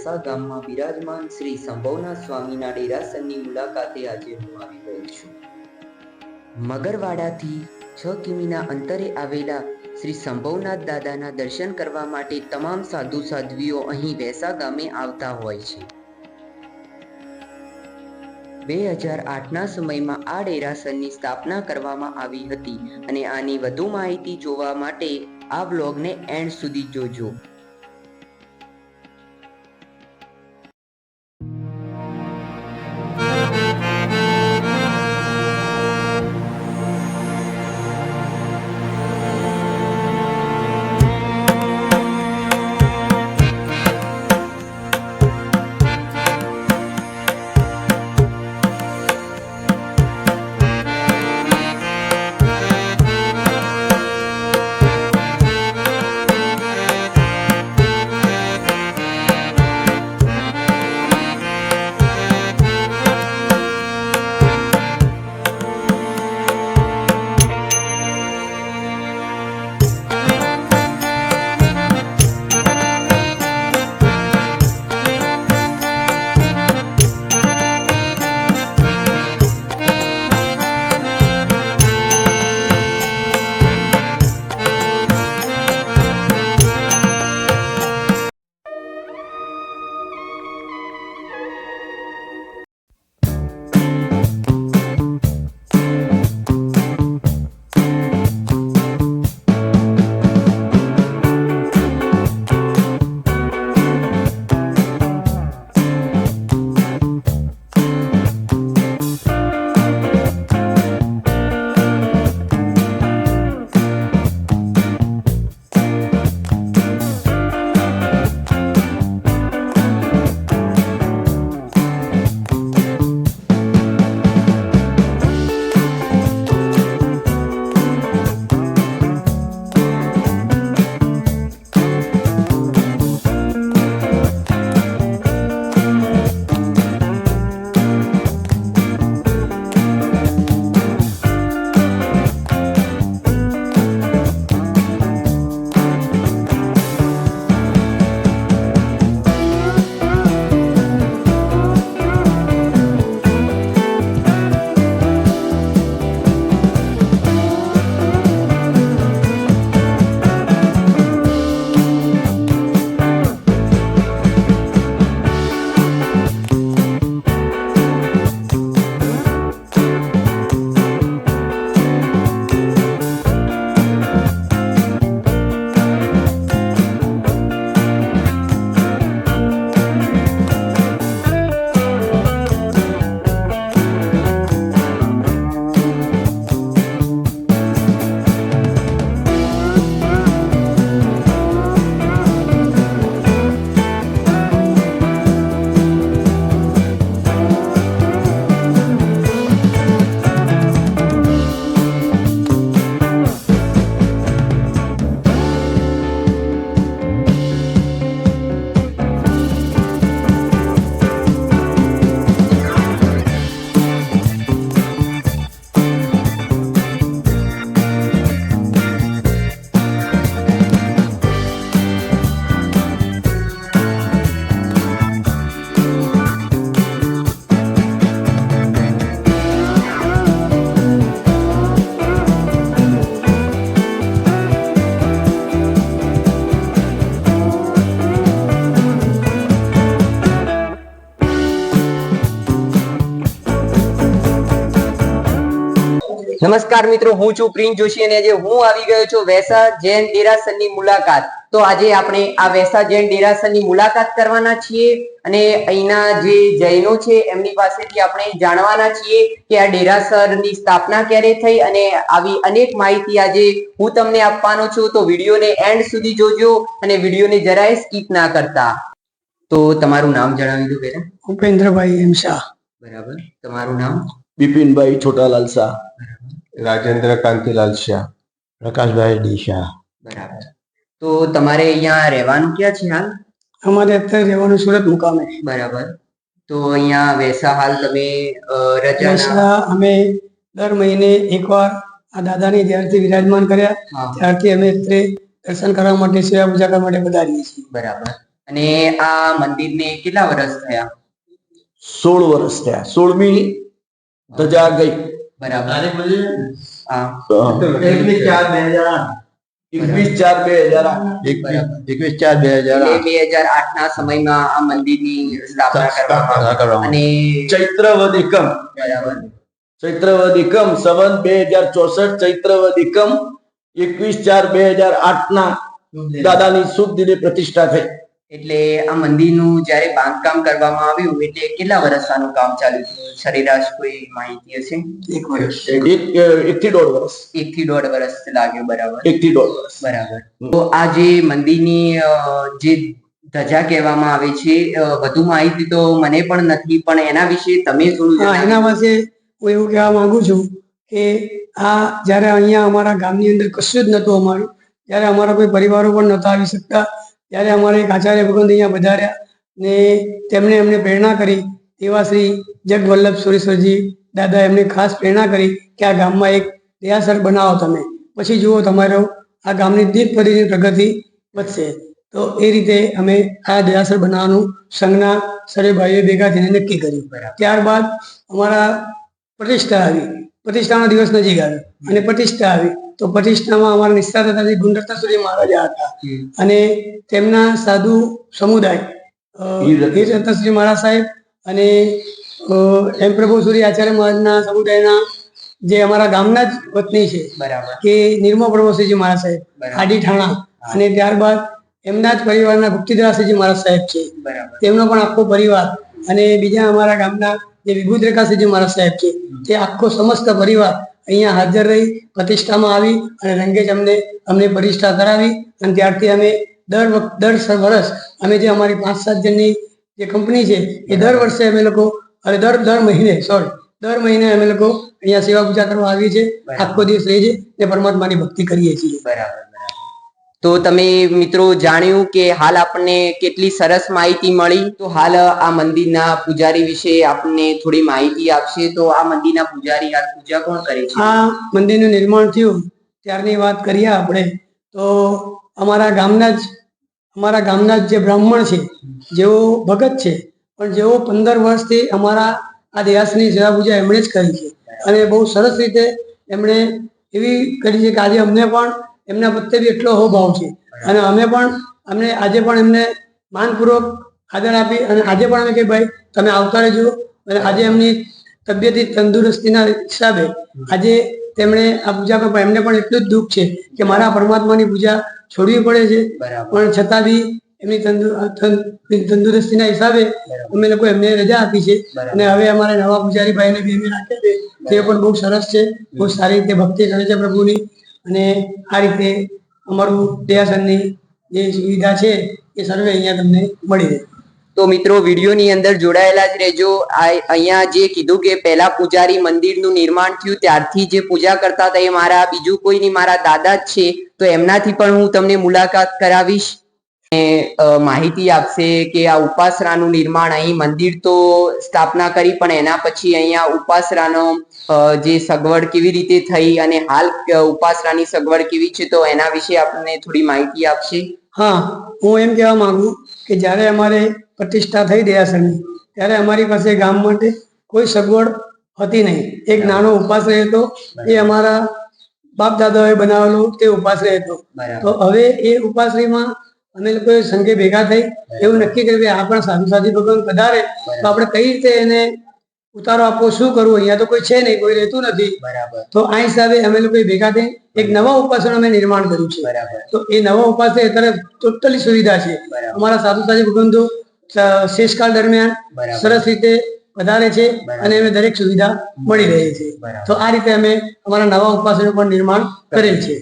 વેસા ગામમાં બિરાજમાન શ્રી સંભવનાથ સ્વામીના ડેરાસરની મુલાકાતે આજે હું આવી ગયો છું. મગરવાડાથી છ કિમીના અંતરે આવેલા શ્રી સંભવનાથ દાદાના દર્શન કરવા માટે તમામ સાધુ સાધ્વીઓ અહીં વેસા ગામે આવતા હોય છે. બે હજાર આઠના સમયમાં આ ડેરાસરની સ્થાપના કરવામાં આવી હતી અને આની વધુ માહિતી જોવા માટે આ બ્લોગને એન્ડ સુધી જોજો. નમસ્કાર મિત્રો હું છું પ્રિન્સ જોશી અને આજે હું આવી ગયો છું વેસા જૈન દેરાસરની મુલાકાત. તો આજે આપણે આ વેસા જૈન દેરાસરની મુલાકાત કરવાના છીએ અને અહીંના જે જૈનો છે એમની પાસેથી આપણે જાણવાના છીએ કે આ દેરાસરની સ્થાપના ક્યારે થઈ અને આવી અનેક માહિતી આજે હું તમને આપવાનો છું. તો વિડીયોને એન્ડ સુધી જોજો અને વિડીયોને જરાય સ્કીપ ના કરતા. તો તમારું નામ જણાવી દો પહેલા. ઉપેન્દ્રભાઈ એમ શાહ. બરાબર. તમારું નામ? બિપિનભાઈ છોટાલાલ શાહ. રાજેન્દ્ર કાંતિલાલ શાહ. પ્રકાશભાઈ ડી શાહ. બરાબર. તો તમારે અહીંયા રહેવાનું ક્યાં છે હાલ? અમારે અત્યારે રહેવાનું સુરત મુકામે. બરાબર. તો અહીંયા વેસા હાલ તમે રજા અમે દર મહિને એકવાર આ દાદાની જ્યારથી વિરાજમાન કર્યા ત્યારથી અમે અત્યારે દર્શન કરવા માટે સેવા પૂજા કરવા માટે પધારીએ છીએ. બરાબર. અને આ મંદિરને કેટલા વર્ષ થયા? સોળ વર્ષ થયા. સોળમી ધજા ગઈ. બરાબર. એકવીસ ચાર બે હજાર આઠ. એકવીસ ચાર બે હજાર એકવીસ ચાર બે હજાર બે હજાર આઠ ના સમયમાં આ મંદિરની સ્થાપના કરવામાં અને ચૈત્રવદ એકમ. બરાબર. ચૈત્રવદ એકમ સંવત બે હજાર ચોસઠ ચૈત્રવદ એકમ એકવીસ ચાર બે હજાર આઠ ના દાદાની શુભ દિને પ્રતિષ્ઠા થઈ. એટલે આ મંદિરનું જ્યારે બાંધકામ કરવામાં આવ્યું એટલે કેટલા વર્ષનું કામ ચાલ્યું હતું? સરેરાશ કોઈ માહિતી હશે? એક વર્ષ. એક એક થી દોઢ વર્ષ. એક થી દોઢ વર્ષ લાગ્યું બરાબર? એક થી દોઢ વર્ષ. બરાબર. તો આ જે મંદિરની જે ધજા કહેવામાં આવે છે વધુ માહિતી તો મને પણ નથી પણ એના વિશે તમે થોડું એના પાસે હું એવું કહેવા માંગુ છું કે આ જ્યારે અહીંયા અમારા ગામની અંદર કશું જ નહોતું અમારું ત્યારે અમારા કોઈ પરિવારો પણ નહોતા આવી શકતા ત્યારે અમારે એક આચાર્ય ભગવંત અહીંયા વધાર્યા ને તેમણે અમને પ્રેરણા કરી તેવા શ્રી જગવલ્લભ સુરેશ્વરજી દાદા એમને ખાસ પ્રેરણા કરી કે આ ગામમાં એક દેહાસર બનાવો તમે. પછી જુઓ તમારો આ ગામની દીપ પરીની પ્રગતિ વધશે. તો એ રીતે અમે આ દેહાસર બનાવવાનું સંઘના સર્વે ભાઈઓ ભેગા થઈને નક્કી કર્યું. ત્યારબાદ અમારા પ્રતિષ્ઠા આવી. પ્રતિષ્ઠાનો દિવસ નજીક આવ્યો અને પ્રતિષ્ઠા આવી. તો પ્રતિષ્ઠામાં અમારા નિષ્ઠા હતા ગુંડરતા સુધી મહારાજા હતા. અને તેમના સાધુ સમુદાય રત્નશ્રી મહારાજ સાહેબ અને એમ પ્રભુ સુરી આચાર્ય મહારાજના સમુદાયના જે અમારા ગામના જ વતની છે બરાબર. કે નિર્મળ પ્રભુશ્રીજી મહારાજ સાહેબ આડી ઠાણા. અને ત્યારબાદ એમના જ પરિવારના ગુપ્તિદાસજી મહારાજ સાહેબ છે. બરાબર. તેમનો પણ આખો પરિવાર અને બીજા અમારા ગામના જે વિભૂત રેખાસિંહજી મહારાજ સાહેબ છે તે આખો સમસ્ત પરિવાર અહીંયા હાજર રહી પ્રતિષ્ઠામાં આવી અને રંગે જ અમને અમને પ્રતિષ્ઠા કરાવી અને ત્યારથી અમે દર વખત દર વર્ષ અમે જે અમારી પાંચ સાત જણની જે કંપની છે એ દર વર્ષે અમે લોકો અરે દર દર મહિને સોરી દર મહિને અમે લોકો અહીંયા સેવા પૂજા કરવા આવીએ છીએ આખો દિવસ રહીએ છીએ ને પરમાત્માની ભક્તિ કરીએ છીએ બરાબર. તો તમે મિત્રો જાણ્યું કે હાલ આપણને કેટલી સરસ માહિતી મળી. તો હાલ આ મંદિરના પૂજારી વિશે આપણને થોડી માહિતી આપશે. તો આ મંદિરના પૂજારી હાલ પૂજા કોણ કરે છે? આ મંદિરનું નિર્માણ થયું. ત્યારની વાત કરીએ આપણે. તો અમારા ગામના જ, અમારા ગામના જ જે બ્રાહ્મણ છે, જેઓ ભગત છે, પણ જેઓ પંદર વર્ષથી અમારા આ દેહાસની સેવા પૂજા એમણે જ કરી છે. અને બહુ સરસ રીતે એમણે એવી કરી છે કે આજે અમને પણ એમના પ્રત્યે બી એટલો હોભાવ છે. અને અમે પણ અમને આજે પણ એમને માનપૂર્વક આદર આપી અને આજે પણ અમે કે ભાઈ તમે આવતા રહેજો. અને આજે એમની તબિયતી તંદુરસ્તીના હિસાબે આજે તેમણે આ પૂજા કરવા એમને પણ એટલું જ દુઃખ છે કે મારા પરમાત્માની પૂજા છોડવી પડે છે. પણ છતાં બી એમની તંદુરસ્તીના હિસાબે અમે લોકો એમને રજા આપી છે. અને હવે અમારા નવા પૂજારી ભાઈને બી અમે રાખે છે તે પણ બહુ સરસ છે. બહુ સારી રીતે ભક્તિ કરે છે પ્રભુની. અને આ રીતે અમારું દેહાસનની જે સુવિધા છે, એ સર્વે અહીંયા તમને મળી રહે. તો મિત્રો, વિડીયોની અંદર જોડાયેલા જ રહેજો. અહીંયા જે કીધું કે પહેલા પૂજારી મંદિરનું નિર્માણ થયું, ત્યારથી જે પૂજા કરતા હતા એ મારા, બીજું કોઈ નહીં, મારા દાદા જ છે. તો એમનાથી પણ હું તમને મુલાકાત કરાવીશ. માહિતી આપશે કે આ ઉપાસરાનું નિર્માણ અહીં મંદિર તો સ્થાપના કરી પણ એના પછી અહીંયા ઉપાસરાનો જે સગવડ કેવી રીતે થઈ અને હાલ ઉપાસરાની સગવડ કેવી છે તો એના વિશે આપણને થોડી માહિતી આપશે. હા હું એમ કહેવા માંગુ કે જ્યારે અમારે પ્રતિષ્ઠા થઈ દેહાસરની ત્યારે અમારી પાસે ગામ માટે કોઈ સગવડ હતી નહીં. એક નાનો ઉપાશ્રય હતો એ અમારા બાપ દાદાઓએ બનાવેલો તે ઉપાશ્રય હતો. તો હવે એ ઉપાશ્રયમાં અમે લોકો સંઘે ભેગા થઈ એવું નક્કી કર્યું કે આ પણ સાધુ સાધી ભગવાન વધારે તો આપણે કઈ રીતે એને ઉતારો આપવો? શું કરવું? અહીંયા તો કોઈ છે નહીં કોઈ રહેતું નથી. બરાબર. તો આ હિસાબે અમે લોકોએ ભેગા થઈ એક નવા ઉપાસન અમે નિર્માણ કર્યું છે. બરાબર. તો એ નવા ઉપાસન અત્યારે ટોટલી સુવિધા છે. અમારા સાધુ સાધી ભગવાન તો શેષકાળ દરમિયાન સરસ રીતે વધારે છે અને અમે દરેક સુવિધા મળી રહી છે. તો આ રીતે અમે અમારા નવા ઉપાસનો પણ નિર્માણ કરેલ છે.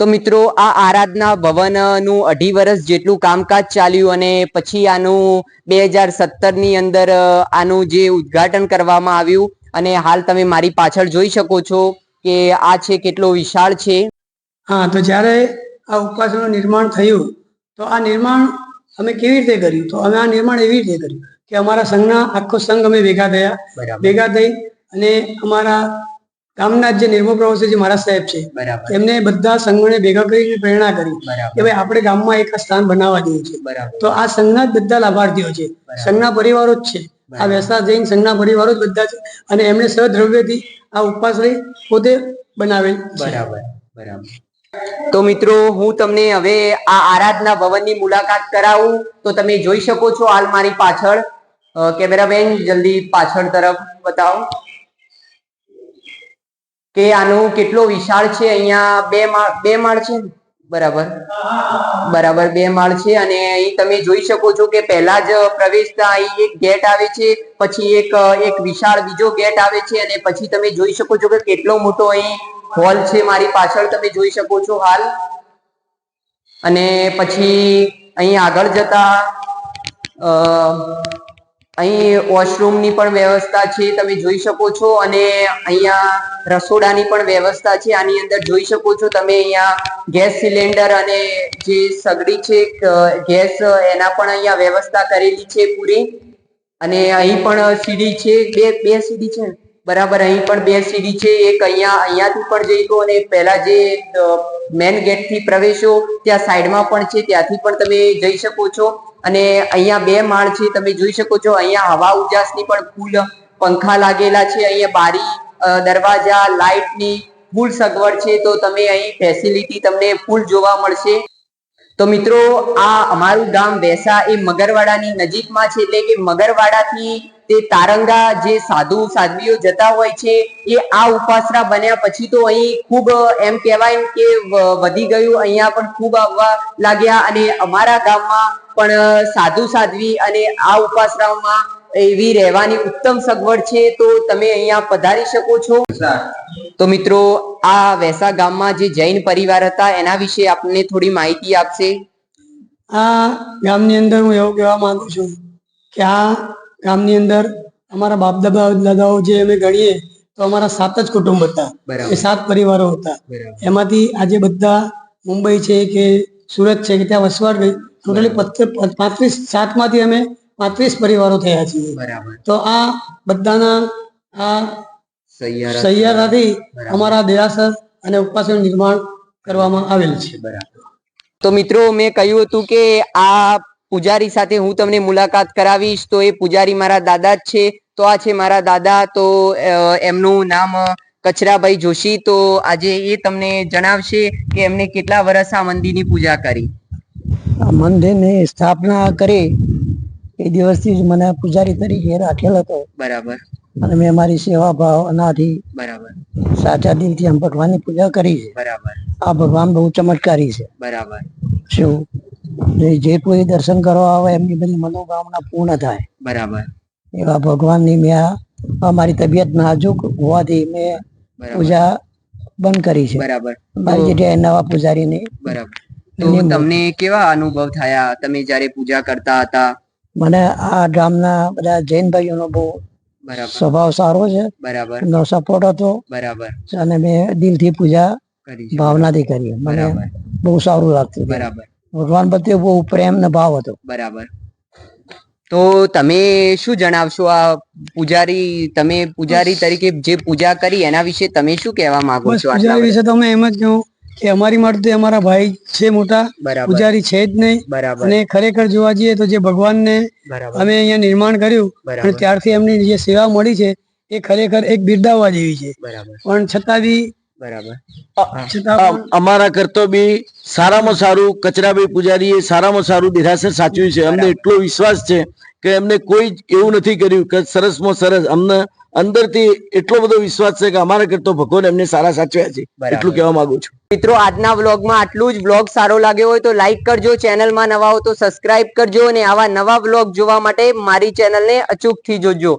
તો મિત્રો આ આરાધના ભવનનું અઢી વર્ષ જેટલું કામકાજ ચાલ્યું અને પછી આનું બે હજાર સત્તરની અંદર આનું જે ઉદ્ઘાટન કરવામાં આવ્યું. અને હાલ તમે મારી પાછળ જોઈ શકો છો કે આ છે કેટલો વિશાળ છે. હા તો જ્યારે આ ઉપાસનું નિર્માણ થયું તો આ નિર્માણ અમે કેવી રીતે કર્યું? તો અમે આ નિર્માણ એવી રીતે કર્યું કે અમારા સંઘના આખો સંઘ અમે ભેગા થયા. ભેગા થઈ અને અમારા ગામના જે નિર્મળ પ્રવાસી જે મારા સાહેબ છે. બરાબર. એમને બધા સંઘોને ભેગા કરીને પ્રેરણા કરી કે ભાઈ આપણે ગામમાં એક સ્થાન બનાવવા જેવું છે. બરાબર. તો આ સંઘના જ બધા લાભાર્થીઓ છે. સંઘના પરિવારો જ છે. આ વેસા જૈન સંઘના પરિવારો જ બધા છે અને એમણે સદ્રવ્યથી આ ઉપાશ્રય પોતે બનાવેલ બરાબર બરાબર. તો મિત્રો હું તમને હવે આ આરાધના ભવનની મુલાકાત કરાવું. તો તમે જોઈ શકો છો હાલ મારી પાછળ કેમેરામેન જલ્દી પાછળ તરફ બતાવો. કે આનું કેટલો વિશાળ છે અહીંયા બે માળ બે માળ છે? બરાબર. બરાબર, બે માળ છે. અને અહીં તમે જોઈ શકો છો કે પહેલા જ પ્રવેશતા અહીં એક ગેટ આવે છે, પછી એક એક વિશાળ બીજો ગેટ આવે છે, અને પછી તમે જોઈ શકો છો કે કેટલો મોટો અહીં હોલ છે મારી પાછળ. તમે જોઈ શકો છો હાલ. અને પછી અહીં આગળ જતા અહીં વોશરૂમની પણ વ્યવસ્થા છે, તમે જોઈ શકો છો. અને અહીંયા રસોડાની પણ વ્યવસ્થા છે. આની અંદર જોઈ શકો છો તમે અહીંયા ગેસ સિલિન્ડર અને જે સગડી છે ગેસ એના પણ અહીંયા વ્યવસ્થા કરેલી છે પૂરી. અને અહીં પણ સીડી છે. બે બે સીડી છે? બરાબર, અહીં પણ બે સીડી છે. એક અહીંયા, અહીંયાથી પણ જઈ ગયો અને પહેલા જે મેન ગેટથી પ્રવેશો, ત્યાં સાઈડમાં પણ છે, ત્યાંથી પણ તમે જઈ શકો છો. અને અહીંયા બે માળ છે, તમે જોઈ શકો છો, અહીંયા હવા ઉજાસની પણ ફૂલ પંખા લાગેલા છે, અહીંયા બારી દરવાજા લાઇટની ફૂલ સગવડ છે, તો તમે અહીં ફેસિલિટી તમને ફૂલ જોવા મળશે. તો મિત્રો, આ અમારું ગામ વેસા એ મગરવાડાની નજીકમાં છે, એટલે કે મગરવાડાથી તે તારંગા જે સાધુ સાધ્વીઓ જતા હોય છે, એ આ ઉપાસરા બન્યા પછી તો અહીં ખૂબ એમ કહેવાય કે વધી ગયું, અહીંયા પણ ખૂબ આવવા લાગ્યા અને અમારા ગામમાં પણ સાધુ સાધ્વી અને આ ઉપાસરામાં એવી રહેવાની ઉત્તમ સગવડ છે તો તમે અહીંયા પધારી શકો છો. તો મિત્રો આ વેસા ગામમાં જે જૈન પરિવાર હતા એના વિશે આપને થોડી માહિતી આપશે. આ ગામની અંદર હું એવું કહેવા માંગુ છું કે આ ગામની અંદર અમારા બાપ દાદા દાદાઓ જે અમે ગણીએ તો અમારા સાત જ કુટુંબ હતા. એ સાત પરિવારો હતા. એમાંથી આજે બધા મુંબઈ છે કે સુરત છે કે ત્યાં વસવાટ ગઈ. ટોટલી પાંત્રીસ સાતમાંથી અમે પાંત્રીસ પરિવારો થયા છીએ. બરાબર. તો આ બધાના આ સૈયારાથી અમારા દેરાસર અને ઉપવાસનું નિર્માણ કરવામાં આવેલ છે. બરાબર. તો મિત્રો મેં કહ્યું હતું કે આ પૂજારી સાથે હું તમને મુલાકાત કરાવીશ. તો એ પૂજારી મારા દાદા જ છે. તો આ છે મારા દાદા. તો એમનું નામ કચરાભાઈ જોશી. તો આજે એ તમને જણાવશે કે એમને કેટલા વર્ષ આ મંદિરની પૂજા કરી. મંદિરની સ્થાપના કરી. એ દિવસથી જ મને પૂજારી તરીકે રાખેલ હતો. બરાબર. અને મેં મારી સેવા ભાવનાથી બરાબર. સાચા દિલથી આમ ભગવાનની પૂજા કરી છે. બરાબર. આ ભગવાન બહુ ચમત્કારી છે. બરાબર. શું? જે કોઈ દર્શન કરવા આવે એમની બધી મનોકામના પૂર્ણ થાય. બરાબર. એવા ભગવાનની મેં આ- આ મારી તબિયત નાજુક હોવાથી મેં પૂજા બંધ કરી છે. બરાબર. મારી જગ્યાએ નવા પૂજારીની બરાબર. તો તમને કેવા અનુભવ થયા? તમે જ્યારે પૂજા કરતા હતા મને આ ગામના બધા જૈન ભાઈઓનો બહુ સ્વભાવ સારો છે. બરાબર. એમનો સપોર્ટ હતો. બરાબર. અને મેં દિલથી પૂજા ભાવનાથી કરી. મને બહુ સારું લાગતું બરાબર. ભગવાન પ્રત્યે બહુ પ્રેમ ને ભાવ હતો. બરાબર. તો તમે શું જણાવશો આ પૂજારી? તમે પૂજારી તરીકે જે પૂજા કરી એના વિશે તમે શું કહેવા માંગો છો પૂજારી વિશે તો અમે એમ જ કહું. કે અમારી માટે તો અમારા ભાઈ છે મોટા પૂજારી છે જ નહીં. બરાબર. અને ખરેખર જોવા જઈએ તો જે ભગવાનને અમે અહીંયા નિર્માણ કર્યું અને ત્યારથી એમની જે સેવા મળી છે એ ખરેખર એક બિરદાવવા જેવી છે. બરાબર. પણ છતાં બી બરાબર. અમારા કરતો બી સારામાં સારું કચરાભાઈ પૂજારીએ સારામાં સારું દેરાસર સાચવ્યું છે. અમને એટલો વિશ્વાસ છે કે એમને કોઈ જ એવું નથી કર્યું કે સરસમાં સરસ અમને અંદરથી એટલો બધો વિશ્વાસ છે કે અમારા કરતો ભગવાન એમને સારા સાચવ્યા છે. એટલું કહેવા માંગુ છું. મિત્રો આજના વ્લોગમાં આટલું જ. વ્લોગ સારો લાગ્યો હોય તો લાઈક કરજો. ચેનલમાં નવા હો તો સબસ્ક્રાઇબ કરજો અને આવા નવા વ્લોગ જોવા માટે મારી ચેનલને અચૂકથી જોજો.